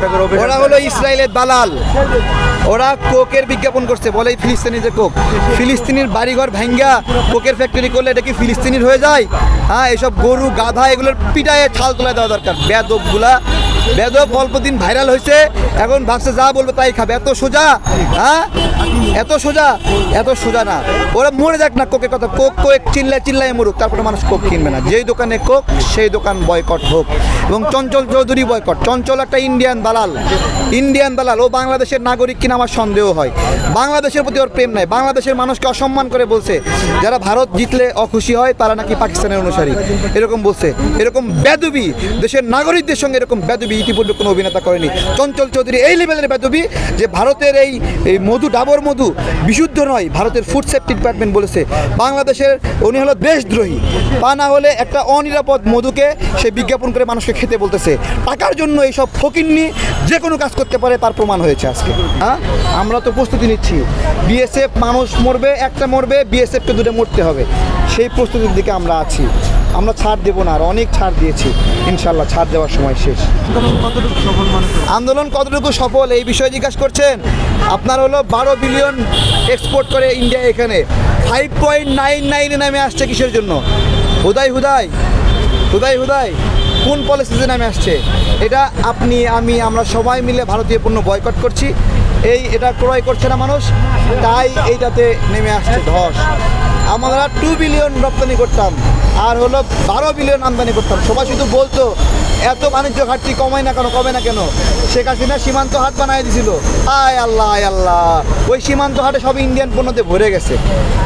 নাটকের অভিনয় ওরা হলো ইসরায়েলের দালাল। ওরা কোকের বিজ্ঞাপন করছে বলে ফিলিস্তিনি যে কোক। ফিলিস্তিনির বাড়িঘর ভেঙ্গা কোকের ফ্যাক্টরি করলে এটা কি ফিলিস্তিনির হয়ে যায়? হ্যাঁ এসব গরু গাধা এগুলোর পিটায় ছাল তোলা দেওয়া দরকার। বেদবগুলা বেদব অল্প দিন ভাইরাল হয়েছে। এখন ভাবছে যা বলবে তাই খাবে। এত সোজা হ্যাঁ? এত সোজা এত সোজা না। ওরা মরে যাক না কোকের কথা। কোক কোক চিল্লায় চিল্লায় মরুক, তারপরে মানুষ কোক কিনবে না। যেই দোকানে কোক, সেই দোকান বয়কট হোক। এবং চঞ্চল চৌধুরী বয়কট। চঞ্চল একটা ইন্ডিয়ান দালাল। ইন্ডিয়ান দালাল। ও বাংলাদেশের নাগরিক কিনা আমার সন্দেহ হয়। বাংলাদেশের প্রতি ওর প্রেম নাই। বাংলাদেশের মানুষকে অসম্মান করে বলছে, যারা ভারত জিতলে অখুশি হয়, তারা নাকি পাকিস্তানের অনুসারী। এরকম বলছে। এরকম বেদবি দেশের নাগরিকদের সঙ্গে এরকম বেদবি ইতিপূর্বে কোনো অভিনেতা করেনি। চঞ্চল চৌধুরী এই লেভেলের বেদবি যে ভারতের এই মধু, ডাবর মধু বিশুদ্ধ নয়, ভারতের ফুড সেফটি ডিপার্টমেন্ট বলেছে। বাংলাদেশের উনি হলো দেশদ্রোহী। তা না হলে একটা অনিরাপদ মধুকে সে বিজ্ঞাপন করে মানুষকে খেতে বলতেছে। টাকার জন্য এইসব ফকিন্নি যে কোনো কাজ করতে পারে তার প্রমাণ হয়েছে আজকে। হ্যাঁ? আমরা তো প্রস্তুতি নিচ্ছি। বিএসএফ মানুষ মরবে, একটা মরবে বিএসএফকে দুটো মরতে হবে। সেই প্রস্তুতির দিকে আমরা আছি। আমরা ছাড় দেবো না আর অনেক ছাড় দিয়েছি। ইনশাল্লাহ ছাড় দেওয়ার সময় শেষ। আন্দোলন কতটুকু সফল এই বিষয়ে জিজ্ঞাসা করছেন? আপনার হলো বারো বিলিয়ন এক্সপোর্ট করে ইন্ডিয়া এখানে। ফাইভ পয়েন্ট নাইন নাইনে নামে আসছে কিসের জন্য? হুদাই হুদাই হুদাই হুদাই কোন পলিসিতে নামে আসছে? এটা আপনি আমি আমরা সবাই মিলে ভারতীয় পণ্য বয়কট করছি। এই এটা ক্রয় করছে না মানুষ তাই এইটাতে নেমে আসছে ধস। আমরা টু বিলিয়ন রপ্তানি করতাম। আর হলো বারো বিলিয়ন আমদানি করতাম। সবাই শুধু বলতো, এত বাণিজ্য ঘাটতি কমায় না কেন, কমে না কেন? শেখ হাসিনা সীমান্ত হাট বানায় দিছিল। আয় আল্লাহ আয় আল্লাহ। ওই সীমান্ত হাটে সব ইন্ডিয়ান পণ্যতে ভরে গেছে।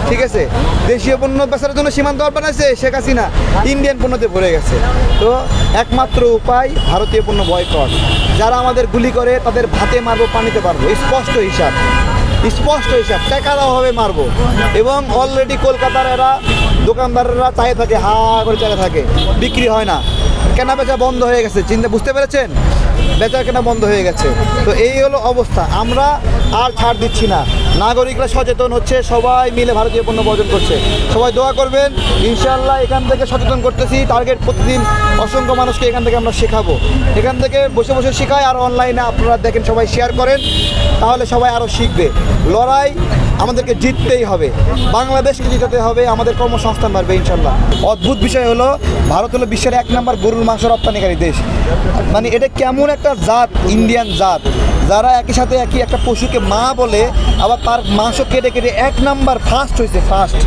ঠিক আছে? দেশীয় পণ্য বেচার জন্য সীমান্ত হাট বানাইছে শেখ হাসিনা। ইন্ডিয়ান পণ্যতে ভরে গেছে। তো একমাত্র উপায় ভারতীয় পণ্য বয়কট যারা আমাদের গুলি করে, তাদের ভাতে মারবো, পানিতে পারব। স্পষ্ট হিসাব। স্পষ্ট হিসাব টাকার অভাবে মারবো। এবং অলরেডি কলকাতার এরা দোকানদাররা চাই থাকে, হা করে চাই থাকে, বিক্রি হয় না। কেনা বেচা বন্ধ হয়ে গেছে, চিন্তা, বুঝতে পেরেছেন? বেচা কেনা বন্ধ হয়ে গেছে। তো এই হলো অবস্থা। আমরা আর ছাড় দিচ্ছি না। নাগরিকরা সচেতন হচ্ছে, সবাই মিলে ভারতীয় পণ্য বর্জন করছে। সবাই দোয়া করবেন ইনশাল্লাহ এখান থেকে সচেতন করতেছি টার্গেট প্রতিদিন অসংখ্য মানুষকে এখান থেকে আমরা শেখাবো। এখান থেকে বসে বসে শেখাই আর অনলাইনে আপনারা দেখেন সবাই শেয়ার করেন, তাহলে সবাই আরও শিখবে। লড়াই আমাদেরকে জিততেই হবে, বাংলাদেশকে জিতাতে হবে, আমাদের কর্মসংস্থান বাড়বে ইনশাল্লাহ অদ্ভুত বিষয় হলো, ভারত হলো বিশ্বের এক নম্বর গরুর মাংস রপ্তানিকারী দেশ। মানে এটা কেমন একটা জাত ইন্ডিয়ান জাত, যারা একই সাথে একই একটা পশুকে মা বলে, আবার তার মাংস কেটে কেটে এক নাম্বার ফার্স্ট হয়েছে ফার্স্ট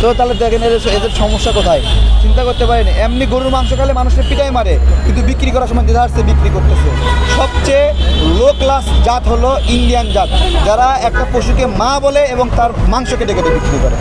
তো তাহলে দেখেন এদের এদের সমস্যা কোথায়? চিন্তা করতে পারেন, এমনি গরুর মাংস খেলে মানুষের পিটাই মারে, কিন্তু বিক্রি করার সময় দেধারসে বিক্রি করতেছে। সবচেয়ে লো ক্লাস জাত হলো ইন্ডিয়ান জাত, যারা একটা পশুকে মা বলে এবং তার মাংস কেটে কেটে বিক্রি করে।